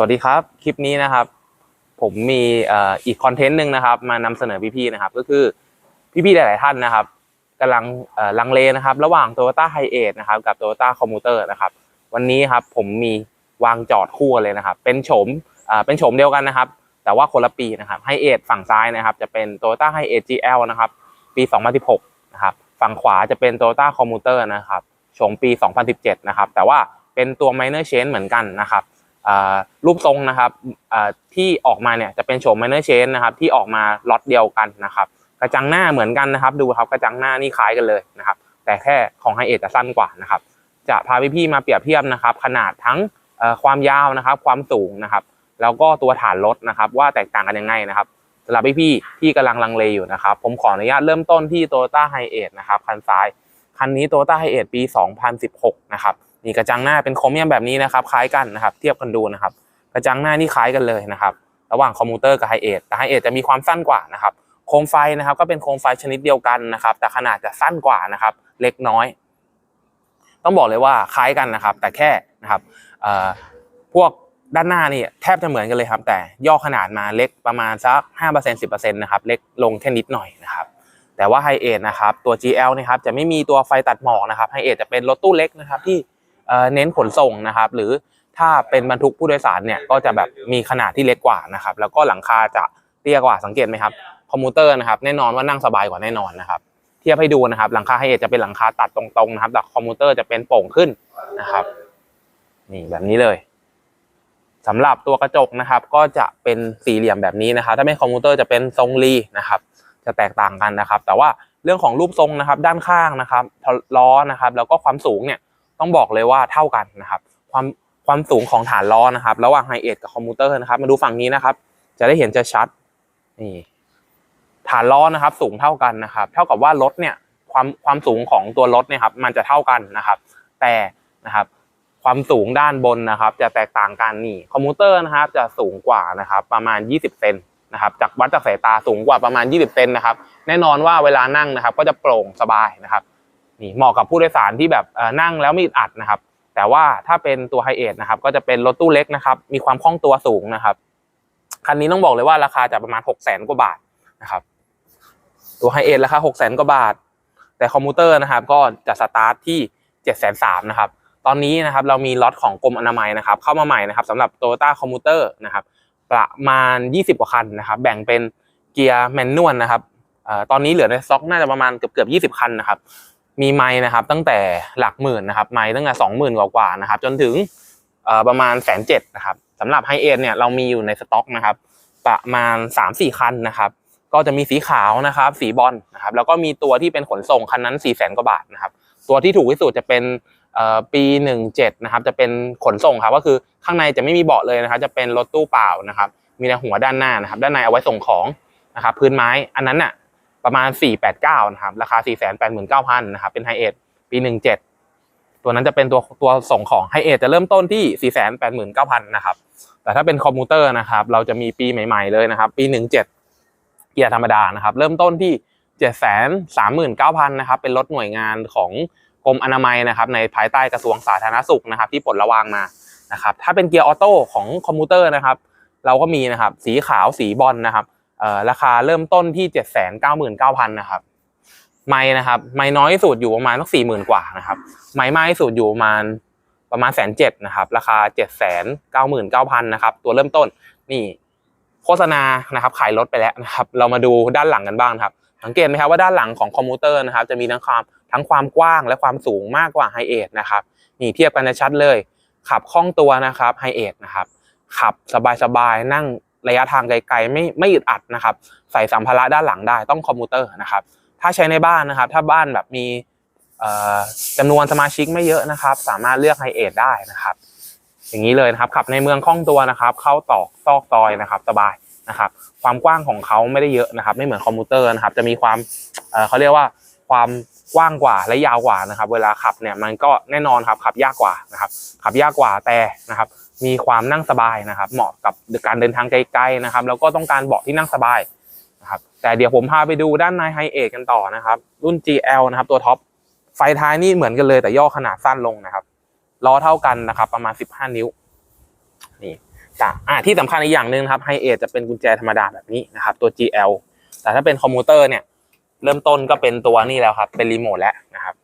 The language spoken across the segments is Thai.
สวัสดีครับ คลิปนี้นะครับ ผมมีอีกคอนเทนต์หนึ่งนะครับ มานำเสนอพี่ๆนะครับ ก็คือพี่ๆหลายๆท่านนะครับกำลังลังเลนะครับ ระหว่าง Toyota h i a c e นะครับกับ Toyota Commuter นะครับ วันนี้ครับผมมีวางจอดคู่เลยนะครับ เป็นโฉมเป็นโฉมเดียวกันนะครับ แต่ว่าคนละปีนะครับ h i a c e ฝั่งซ้ายนะครับ จะเป็น Toyota h i a c e GL นะครับ ปี 2016 นะครับ ฝั่งขวาจะเป็น Toyota Commuter นะครับโฉมปี 2017 นะครับ แต่ว่าเป็นตัว minor change เหมือนกันนะครับ รูปทรงนะครับที่ออกมาเนี่ยจะเป็นโฉม minor change นะครับที่ออกมาล็อตเดียวกันนะครับกระจังหน้าเหมือนกันนะครับ ดูครับกระจังหน้านี่คล้ายกันเลยนะครับ แต่แค่ของไฮเอจะสั้นกว่านะครับ จะพาพี่ๆมาเปรียบเทียบนะครับ ขนาดทั้งความยาวนะครับ ความสูงนะครับ แล้วก็ตัวฐานรถนะครับ ว่าแตกต่างกันยังไงนะครับสำหรับพี่ๆที่กำลังลังเลอยู่นะครับ ผมขออนุญาตเริ่มต้นที่ Toyota h i a c e นะครับคันซ้ายคันนี้ Toyota h i a c e ปี 2016 นะครับ นี่กระจังหน้าเป็นโครเมียมแบบนี้นะครับ คล้ายกันนะครับ เทียบกันดูนะครับ กระจังหน้านี่คล้ายกันเลยนะครับ ระหว่างคอมมูเตอร์กับไฮเอทแต่ไฮเอทจะมีความสั้นกว่านะครับ โคมไฟนะครับ ก็เป็นโคมไฟชนิดเดียวกันนะครับ แต่ขนาดจะสั้นกว่านะครับ เล็กน้อย ต้องบอกเลยว่าคล้ายกันนะครับ แต่แค่นะครับพวกด้านหน้านี่แทบจะเหมือนกันเลยครับ แต่ย่อขนาดมาเล็กประมาณสัก 5% 10%นะครับเล็กลงแค่นิดหน่อยนะครับแต่ว่าไฮเอทนะครับตัว GL นะครับจะไม่มีตัวไฟตัดหมอกนะครับไฮเอทจะเป็นรถตู้เล็กนะครับที่ เน้นขนส่งนะครับ หรือถ้าเป็นบรรทุกผู้โดยสารเนี่ยก็จะแบบมีขนาดที่เล็กกว่านะครับ แล้วก็หลังคาจะเตี้ยกว่าสังเกตไหมครับคอมมูเตอร์นะครับแน่นอนว่านั่งสบายกว่าแน่นอนนะครับเทียบให้ดูนะครับหลังคาไฮเอทจะเป็นหลังคาตัดตรงๆนะครับแต่คอมมูเตอร์จะเป็นโป่งขึ้นนะครับนี่แบบนี้เลยสำหรับตัวกระจกนะครับ ก็จะเป็นสี่เหลี่ยมแบบนี้นะครับ ถ้าไม่คอมมูเตอร์จะเป็นทรงรีนะครับ จะแตกต่างกันนะครับ แต่ว่าเรื่องของรูปทรงนะครับ ด้านข้างนะครับล้อนะครับ แล้วก็ความสูงเนี่ย ต้องบอกเลยว่าเท่ากันนะครับความความสูงของฐานล้อนะครับ ระหว่างไฮเอทกับคอมมูเตอร์นะครับ มาดูฝั่งนี้นะครับ จะได้เห็นจะชัดนี่ฐานล้อนะครับ สูงเท่ากันนะครับ เท่ากับว่ารถเนี่ยความความสูงของตัวรถเนี่ยครับ มันจะเท่ากันนะครับ แต่นะครับ ความสูงด้านบนนะครับ จะแตกต่างกันนี่คอมมูเตอร์นะครับ จะสูงกว่านะครับ ประมาณ 20เซนนะครับจากวัดจากสายตาสูงกว่าประมาณ 20เซนนะครับ แน่นอนว่าเวลานั่งนะครับ ก็จะโปร่งสบายนะครับ นี่เหมาะกับผู้โดยสารที่แบบนั่งแล้วไม่อัดนะครับ แต่ว่าถ้าเป็นตัวไฮเอทนะครับ ก็จะเป็นรถตู้เล็กนะครับ มีความคล่องตัวสูงนะครับ คันนี้ต้องบอกเลยว่าราคาจะประมาณ6 0แสนกว่าบาทนะครับ ตัวไฮเอทราคา6 0แสนกว่าบาท แต่คอมพิวเตอร์นะครับ ก็จะสตาร์ทที่7 3 0 0 0นสามนะครับ ตอนนี้นะครับเรามีล็อตของกรมอนามัยนะครับ เข้ามาใหม่นะครับสำหรับ Toyota Commuter นะครับ ประมาณ 20กว่าคันนะครับ แบ่งเป็นเกียร์แมนนวลนะครับตอนนี้เหลือในสต็อกน่าจะประมาณเกือบเกือบ20คันนะครับ มีไม้นะครับ ตั้งแต่หลักหมื่นนะครับไม้ตั้งแต่20,000กว่ากว่าๆนะครับ จนถึงประมาณแสนเจ็ดนะครับสำหรับไฮเอ็นเนี่ยเรามีอยู่ในสต็อกนะครับ ประมาณ3-4คันนะครับก็จะมีสีขาวนะครับ สีบอลนะครับ แล้วก็มีตัวที่เป็นขนส่งคันนั้น4 0 0แสนกว่าบาทนะครับ ตัวที่ถูกที่สุดจะเป็นเอ่อปี 17นะครับ จะเป็นขนส่งครับ ก็คือข้างในจะไม่มีเบาะเลยนะครับ จะเป็นรถตู้เปล่านะครับ มีแต่หัวด้านหน้านะครับ ด้านในเอาไว้ส่งของนะครับ พื้นไม้ อันนั้นน่ะ ประมาณ 489 นะครับ ราคา 489,000 นะครับ เป็นไฮเอทปี 17 ตัวนั้นจะเป็นตัวตัวส่งของไฮเอทจะเริ่มต้นที่ 489,000 นะครับ แต่ถ้าเป็นคอมพิวเตอร์นะครับ เราจะมีปีใหม่ ๆ เลยนะครับ ปี 17 เกียร์ธรรมดานะครับ เริ่มต้นที่ 739,000 นะครับ เป็นรถหน่วยงานของกรมอนามัยนะครับ ในภายใต้กระทรวงสาธารณสุขนะครับ ที่ปลดระวางมา นะครับ ถ้าเป็นเกียร์ออโต้ของคอมพิวเตอร์นะครับ เราก็มีนะครับ สีขาว สีบอลนะครับ ราคาเริ่มต้นที่799,000นเก้าหมื่นเก้าพันนะครับไม้นะครับ ไม้น้อยสุดอยู่ประมาณสักสี่หมื่นกว่านะครับ ไม้มากที่สุดอยู่ประมาณประมาณแสนเจ็ดนะครับ ราคาเจ็ดแสนเก้าหมื่นเก้าพันนะครับ ตัวเริ่มต้นนี่โฆษณานะครับ ขายรถไปแล้วนะครับ เรามาดูด้านหลังกันบ้างครับ สังเกตไหมครับว่าด้านหลังของคอมพิวเตอร์นะครับ จะมีทั้งความทั้งความกว้างและความสูงมากกว่าไฮเอทนะครับ นี่เทียบกันชัดเลย ขับคล่องตัวนะครับไฮเอทนะครับ ขับสบายๆนั่ง ระยะทางไกลๆไม่ไม่อึดอัดนะครับ ใส่สัมภาระด้านหลังได้ต้องคอมพิวเตอร์นะครับ ถ้าใช้ในบ้านนะครับ ถ้าบ้านแบบมีจำนวนสมาชิกไม่เยอะนะครับ สามารถเลือกไฮเอทได้นะครับ อย่างนี้เลยนะครับขับในเมืองคล่องตัวนะครับ เข้าตอกซอกซอยนะครับ สบายนะครับ ความกว้างของเขาไม่ได้เยอะนะครับ ไม่เหมือนคอมพิวเตอร์นะครับ จะมีความเเขาเรียกว่าความกว้างกว่าและยาวกว่านะครับ เวลาขับเนี่ยมันก็แน่นอนครับขับยากกว่านะครับ ขับยากกว่าแต่นะครับ มีความนั่งสบายนะครับ เหมาะกับการเดินทางไกลๆนะครับ แล้วก็ต้องการเบาะที่นั่งสบายนะครับแต่เดี๋ยวผมพาไปดูด้านในไฮเอทกันต่อนะครับ รุ่น GL นะครับ ตัวท็อปไฟท้ายนี่เหมือนกันเลยแต่ย่อขนาดสั้นลงนะครับล้อเท่ากันนะครับ ประมาณ 15 นิ้วนี่ต่างอ่าที่สำคัญอีกอย่างหนึ่งครับไฮเอทจะเป็นกุญแจธรรมดาแบบนี้นะครับ ตัว GL แต่ถ้าเป็นคอมพิวเตอร์เนี่ย เริ่มต้นก็เป็นตัวนี่แล้วครับ เป็นรีโมทแล้วนะครับ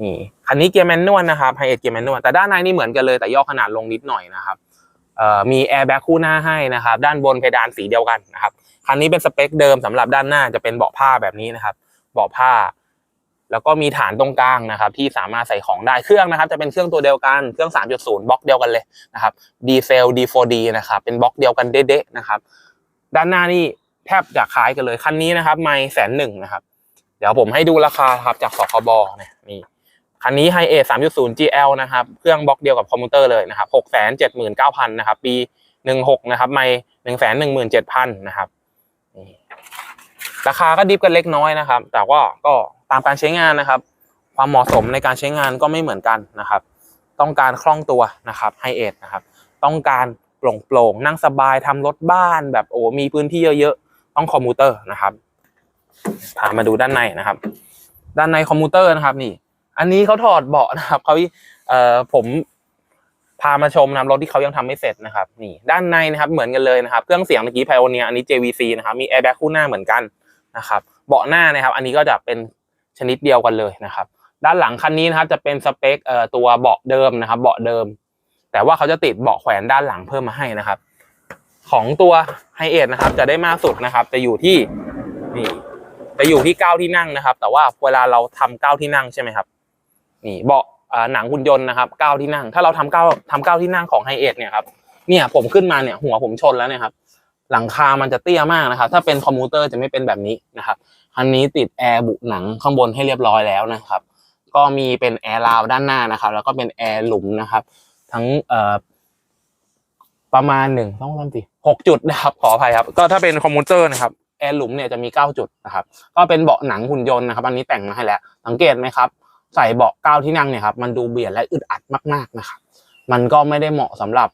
นี่คันนี้เกียร์แมนนวลนะครับไฮเอทเกียร์แมนนวลแต่ด้านในนี่เหมือนกันเลยแต่ย่อขนาดลงนิดหน่อยนะครับมีแอร์แบ็กคู่หน้าให้นะครับ ด้านบนเพดานสีเดียวกันนะครับคันนี้เป็นสเปคเดิมสำหรับด้านหน้าจะเป็นเบาะผ้าแบบนี้นะครับ เบาะผ้า แล้วก็มีฐานตรงกลางนะครับ ที่สามารถใส่ของได้เครื่องนะครับ จะเป็นเครื่องตัวเดียวกันเครื่อง 3.0 บล็อกเดียวกันเลยนะครับดีเซล D4D นะครับ เป็นบล็อกเดียวกันเด๊ะๆนะครับ ด้านหน้านี่แทบจะคล้ายกันเลยคันนี้นะครับ ไม่แสนหนึ่งนะครับ เดี๋ยวผมให้ดูราคาครับจากสคบเนี่ยนี่ คันนี้ไฮเอท3.0 GL นะครับเครื่องบล็อกเดียวกับคอมพิวเตอร์เลยนะครับ6 7 9 0 0 0นเก้าพันนะครับ ปี16นะครับไม่1 1 7 0 0 0นะครับนี่ราคาก็ดิฟกันเล็กน้อยนะครับ แต่ว่าก็ตามการใช้งานนะครับ ความเหมาะสมในการใช้งานก็ไม่เหมือนกันนะครับ ต้องการคล่องตัวนะครับไฮเอทนะครับ ต้องการโปร่งๆนั่งสบายทำรถบ้านแบบโอ้มีพื้นที่เยอะๆต้องคอมพิวเตอร์นะครับพามาดูด้านในนะครับ ด้านในคอมพิวเตอร์นะครับนี่ อันนี้เขาถอดเบาะนะครับเขาเอ่อผมพามาชมนะรถที่เขายังทำไม่เสร็จนะครับนี่ด้านในนะครับเหมือนกันเลยนะครับ เครื่องเสียงเมื่อกี้ไพโอเนียอันนี้ JVC นะครับมีแอร์แบ็กคู่หน้าเหมือนกันนะครับเบาะหน้านะครับ อันนี้ก็จะเป็นชนิดเดียวกันเลยนะครับ ด้านหลังคันนี้นะครับจะเป็นสเปคเอ่อตัวเบาะเดิมนะครับ เบาะเดิม แต่ว่าเขาจะติดเบาะแขวนด้านหลังเพิ่มมาให้นะครับ ของตัวไฮเอทนะครับ จะได้มากสุดนะครับ จะอยู่ที่นี่จะอยู่ที่เก้าที่นั่งนะครับ แต่ว่าเวลาเราทำเก้าที่นั่งใช่ไหมครับ นี่เบาะหนังหุ่นยนต์นะครับเก้าที่นั่ง ถ้าเราทำเก้าทำเก้าที่นั่งของไฮเอทเนี่ยครับเนี่ยผมขึ้นมาเนี่ยหัวผมชนแล้วเนี่ยครับหลังคามันจะเตี้ยมากนะครับ ถ้าเป็นคอมพิวเตอร์จะไม่เป็นแบบนี้นะครับคันนี้ติดแอร์บุหนังข้างบนให้เรียบร้อยแล้วนะครับ ก็มีเป็นแอร์ราวด้านหน้านะครับ แล้วก็เป็นแอร์หลุมนะครับ ทั้งเอ่อประมาณหนึ่งต้องต้องสิหกจุดนะครับขออภัยครับ ก็ถ้าเป็นคอมพิวเตอร์นะครับแอร์หลุมเนี่ยจะมีเก้าจุดนะครับ ก็เป็นเบาะหนังหุ่นยนต์นะครับ อันนี้แต่งมาให้แล้ว สังเกตไหมครับ ใส่เบาะเก้าที่นั่งเนี่ยครับมันดูเบียดและอึดอัดมากๆนะครับมันก็ไม่ได้เหมาะสำหรับ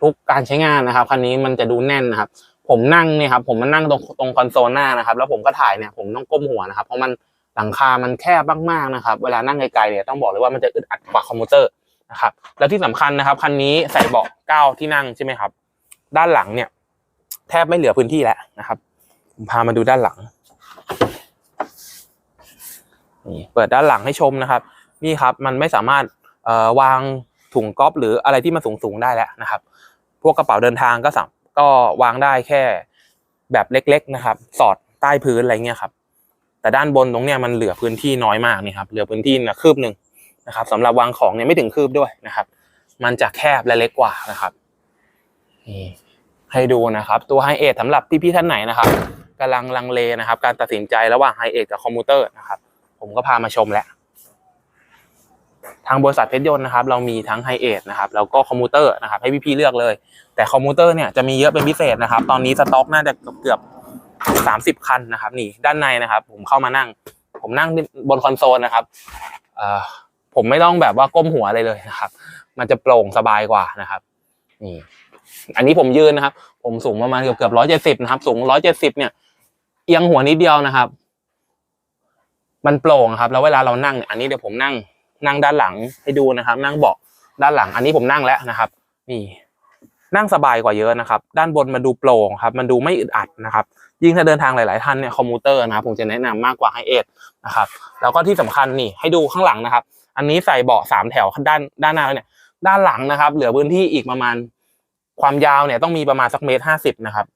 ทุกการใช้งานนะครับคันนี้มันจะดูแน่นนะครับ ผมนั่งเนี่ยครับผมมานั่งตรงตรงคอนโซลหน้านะครับ แล้วผมก็ถ่ายเนี่ยผมต้องก้มหัวนะครับเพราะมันหลังคามันแคบมากๆนะครับ เวลานั่งไกลๆเนี่ยต้องบอกเลยว่ามันจะอึดอัดกว่าคอมพิวเตอร์นะครับแล้วที่สำคัญนะครับคันนี้ใส่เบาะเก้าที่นั่งใช่ไหมครับ ด้านหลังเนี่ยแทบไม่เหลือพื้นที่แล้วนะครับผมพามาดูด้านหลัง นี่เปิดด้านหลังให้ชมนะครับ นี่ครับมันไม่สามารถวางถุงก๊อปหรืออะไรที่มันสูงๆได้แล้วนะครับ พวกกระเป๋าเดินทางก็สามก็วางได้แค่แบบเล็ก ๆนะครับ สอดใต้พื้นอะไรเงี้ยครับ แต่ด้านบนตรงเนี้ยมันเหลือพื้นที่น้อยมากนี่ครับเหลือพื้นที่นะคืบหนึ่งนะครับสำหรับวางของเนี่ยไม่ถึงคืบด้วยนะครับ มันจะแคบและเล็กกว่านะครับนี่ให้ดูนะครับ ตัวไฮเอทสำหรับพี่ๆท่านไหนนะครับกำลังลังเลนะครับ การตัดสินใจระหว่างไฮเอทกับคอมพิวเตอร์นะครับ ผมก็พามาชมแล้วทางบริษัทเพชรยนต์นะครับ เรามีทั้งไฮเอทนะครับแล้วก็คอมพิวเตอร์นะครับให้พี่ๆเลือกเลย แต่คอมพิวเตอร์เนี่ยจะมีเยอะเป็นพิเศษนะครับ ตอนนี้สต็อกน่าจะเกือบสามสิบคันนะครับ นี่ด้านในนะครับ ผมเข้ามานั่ง ผมนั่งบนคอนโซลนะครับผมไม่ต้องแบบว่าก้มหัวอะไรเลยนะครับ มันจะโปร่งสบายกว่านะครับนี่อันนี้ผมยืนนะครับ ผมสูงประมาณเกือบเกือบร้อยเจ็ดสิบนะครับ สูงร้อยเจ็ดสิบเนี่ยเอียงหัวนิดเดียวนะครับ มันโปร่งครับ แล้วเวลาเรานั่งอันนี้เดี๋ยวผมนั่งนั่งด้านหลังให้ดูนะครับ นั่งเบาะด้านหลัง อันนี้ผมนั่งแล้วนะครับนี่นั่งสบายกว่าเยอะนะครับ ด้านบนมันดูโปร่งครับ มันดูไม่อึดอัดนะครับ ยิ่งถ้าเดินทางหลาย ๆ ท่านเนี่ยคอมพิวเตอร์นะครับผมจะแนะนำมากกว่าไฮเอทนะครับ แล้วก็ที่สำคัญนี่ให้ดูข้างหลังนะครับ อันนี้ใส่เบาะสามแถวด้านด้านหน้าเนี่ย ด้านหลังนะครับ เหลือพื้นที่อีกประมาณความยาวเนี่ยต้องมีประมาณสักเมตรห้าสิบนะครับ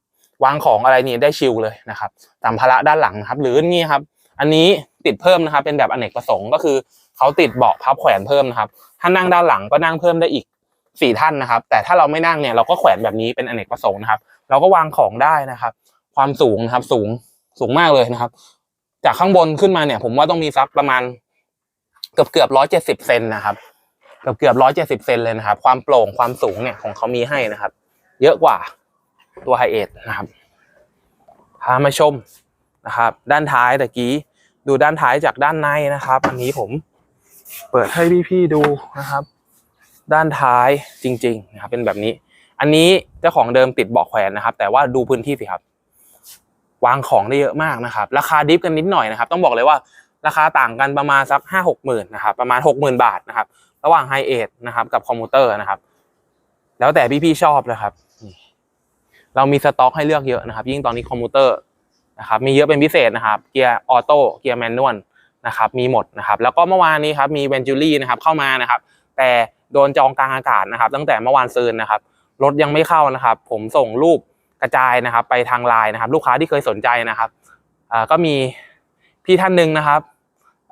วางของอะไรนี่ได้ชิลเลยนะครับสัมภาระด้านหลังครับ หรือนี่ครับ อันนี้ ติดเพิ่มนะครับ เป็นแบบอเนกประสงค์ก็คือเขาติดเบาะพับแขวนเพิ่มนะครับ ถ้านั่งด้านหลังก็นั่งเพิ่มได้อีกสี่ท่านนะครับ แต่ถ้าเราไม่นั่งเนี่ยเราก็แขวนแบบนี้เป็นอเนกประสงค์นะครับ เราก็วางของได้นะครับ ความสูงนะครับสูงสูงมากเลยนะครับ จากข้างบนขึ้นมาเนี่ย ผมว่าต้องมีสักประมาณเกือบเกือบร้อยเจ็ดสิบเซนนะครับเกือบเกือบร้อยเจ็ดสิบเซนเลยนะครับ ความโปร่งความสูงเนี่ยของเขามีให้นะครับ เยอะกว่าตัวไฮเอทนะครับพามาชมนะครับ ด้านท้ายตะกี้ ดูด้านท้ายจากด้านในนะครับ อันนี้ผมเปิดให้พี่ๆดูนะครับ ด้านท้ายจริงๆนะครับเป็นแบบนี้ อันนี้เจ้าของเดิมติดเบาะแขวนนะครับ แต่ว่าดูพื้นที่สิครับ วางของได้เยอะมากนะครับ ราคาดิฟกันนิดหน่อยนะครับ ต้องบอกเลยว่าราคาต่างกันประมาณสักห้าหกหมื่นนะครับ ประมาณหกหมื่นบาทนะครับ ระหว่างไฮเอทนะครับ กับคอมพิวเตอร์นะครับ แล้วแต่พี่ๆชอบเลยครับเรามีสต็อกให้เลือกเยอะนะครับ ยิ่งตอนนี้คอมพิวเตอร์ นะครับมีเยอะเป็นพิเศษนะครับเกียร์ออโต้เกียร์แมนนวลนะครับมีหมดนะครับแล้วก็เมื่อวานนี้ครับมีเวนจูรี่นะครับเข้ามานะครับแต่โดนจองกลางอากาศนะครับ ตั้งแต่เมื่อวานซืนนะครับรถยังไม่เข้านะครับ ผมส่งรูปกระจายนะครับ ไปทางไลน์นะครับ ลูกค้าที่เคยสนใจนะครับก็มีพี่ท่านหนึ่งนะครับ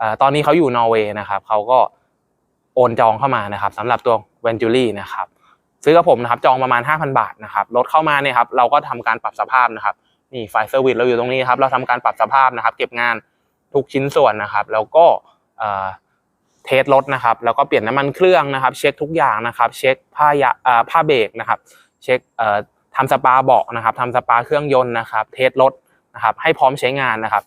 อตอนนี้เขาอยู่นอร์เวย์นะครับเขาก็โอนจองเข้ามานะครับสำหรับตัวเวนจูรี่นะครับซื้อกับผมนะครับจองประมาณ 5,000 บาทนะครับรถเข้ามาเนี่ยครับเราก็ทำการปรับสภาพนะครับ นี่ไฟเซอร์วิสเราอยู่ตรงนี้ครับ เราทำการปรับสภาพนะครับ เก็บงานทุกชิ้นส่วนนะครับ แล้วก็เทสรถนะครับ แล้วก็เปลี่ยนน้ำมันเครื่องนะครับ เช็คทุกอย่างนะครับ เช็คผ้ายาผ้าเบรกนะครับ เช็คทำสปาเบาะนะครับทำสปาเครื่องยนต์นะครับ เทสรถนะครับ ให้พร้อมใช้งานนะครับ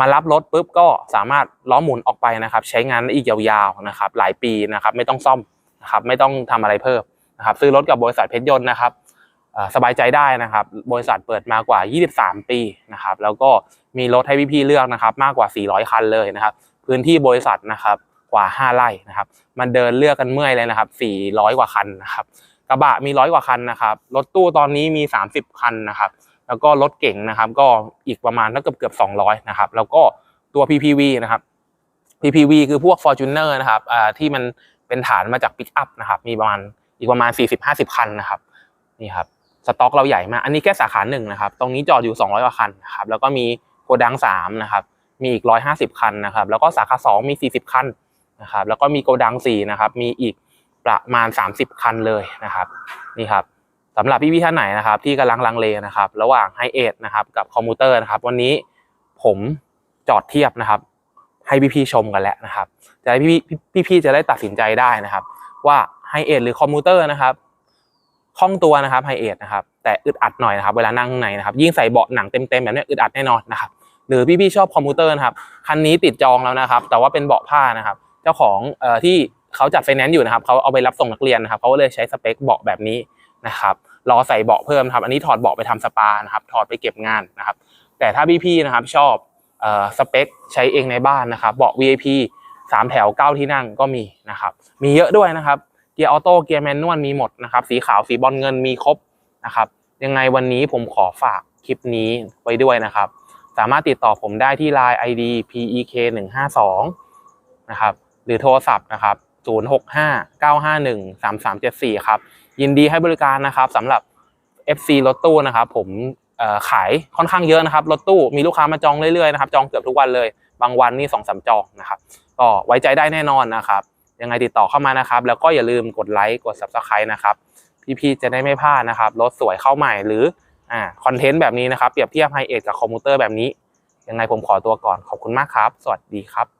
มารับรถปุ๊บก็สามารถล้อหมุนออกไปนะครับ ใช้งานได้อีกยาวๆนะครับ หลายปีนะครับ ไม่ต้องซ่อมนะครับ ไม่ต้องทำอะไรเพิ่มนะครับ ซื้อรถกับบริษัทเพชรยนต์นะครับ สบายใจได้นะครับ บริษัทเปิดมากว่า 23 ปีนะครับ แล้วก็มีรถให้พี่ๆเลือกนะครับ มากกว่า 400 คันเลยนะครับ พื้นที่บริษัทนะครับกว่า 5 ไร่นะครับ มันเดินเลือกกันเมื่อยเลยนะครับ 400 กว่าคันนะครับ กระบะมีร้อยกว่าคันนะครับ รถตู้ตอนนี้มี 30 คันนะครับ แล้วก็รถเก่งนะครับ ก็อีกประมาณเกือบเกือบ200 นะครับ แล้วก็ตัว PPV นะครับ PPV คือพวก Fortuner นะครับอ่าที่มันเป็นฐานมาจาก Pick Up นะครับ มีประมาณอีกประมาณ 40-50 คันนะครับ นี่ครับ สต็อกเราใหญ่มาก อันนี้แค่สาขาหนึ่งนะครับ ตรงนี้จอดอยู่ 200กว่าคันนะครับ แล้วก็มีโกดัง3นะครับ มีอีก 150 คันนะครับ แล้วก็สาขา 2 มี 40 คันนะครับ แล้วก็มีโกดัง4นะครับ มีอีกประมาณ 30 คันเลยนะครับ นี่ครับสำหรับพี่ๆท่านไหนนะครับที่กำลังลังเลนะครับ ระหว่างไฮเอทนะครับกับคอมพิวเตอร์นะครับ วันนี้ผมจอดเทียบนะครับ ให้พี่ๆชมกันแล้วนะครับจะให้พี่ๆพี่ๆจะได้ตัดสินใจได้นะครับ ว่าไฮเอทหรือคอมพิวเตอร์นะครับ คล่องตัวนะครับไฮเอทนะครับแต่อึดอัดหน่อยนะครับเวลานั่งข้างในนะครับยิ่งใส่เบาะหนังเต็มๆแบบนี้อึดอัดแน่นอนนะครับหรือพี่ๆชอบคอมพิวเตอร์นะครับคันนี้ติดจองแล้วนะครับ แต่ว่าเป็นเบาะผ้านะครับเจ้าของเอ่อที่เขาจัดไฟแนนซ์อยู่นะครับเขาเอาไปรับส่งนักเรียนนะครับเขาก็เลยใช้สเปคเบาะแบบนี้นะครับรอใส่เบาะเพิ่มครับอันนี้ถอดเบาะไปทำสปานะครับถอดไปเก็บงานนะครับแต่ถ้าพี่ๆนะครับชอบเอ่อสเปคใช้เองในบ้านนะครับเบาะ VIP สามแถวเก้าที่นั่งก็มีนะครับมีเยอะด้วยนะครับ เกียร์ออโต้เกียร์แมนนวลมีหมดนะครับ สีขาวสีบอลเงินมีครบนะครับ ยังไงวันนี้ผมขอฝากคลิปนี้ไว้ด้วยนะครับ สามารถติดต่อผมได้ที่ Line ID PEK 1 5 2นะครับ หรือโทรศัพท์นะครับ065 951 3374 ครับ ยินดีให้บริการนะครับสำหรับ FC รถตู้นะครับ ผมขายค่อนข้างเยอะนะครับ รถตู้มีลูกค้ามาจองเรื่อยๆนะครับ จองเกือบทุกวันเลย บางวันนี่สองสามจองนะครับ ก็ไว้ใจได้แน่นอนนะครับ ยังไงติดต่อเข้ามานะครับ แล้วก็อย่าลืมกดไลค์กด Subscribe นะครับ พี่ๆจะได้ไม่พลาดนะครับรถสวยเข้าใหม่หรืออ่าคอนเทนต์แบบนี้นะครับเปรียบเทียบไฮเอทกับคอมพิวเตอร์แบบนี้ ยังไงผมขอตัวก่อนขอบคุณมากครับ สวัสดีครับ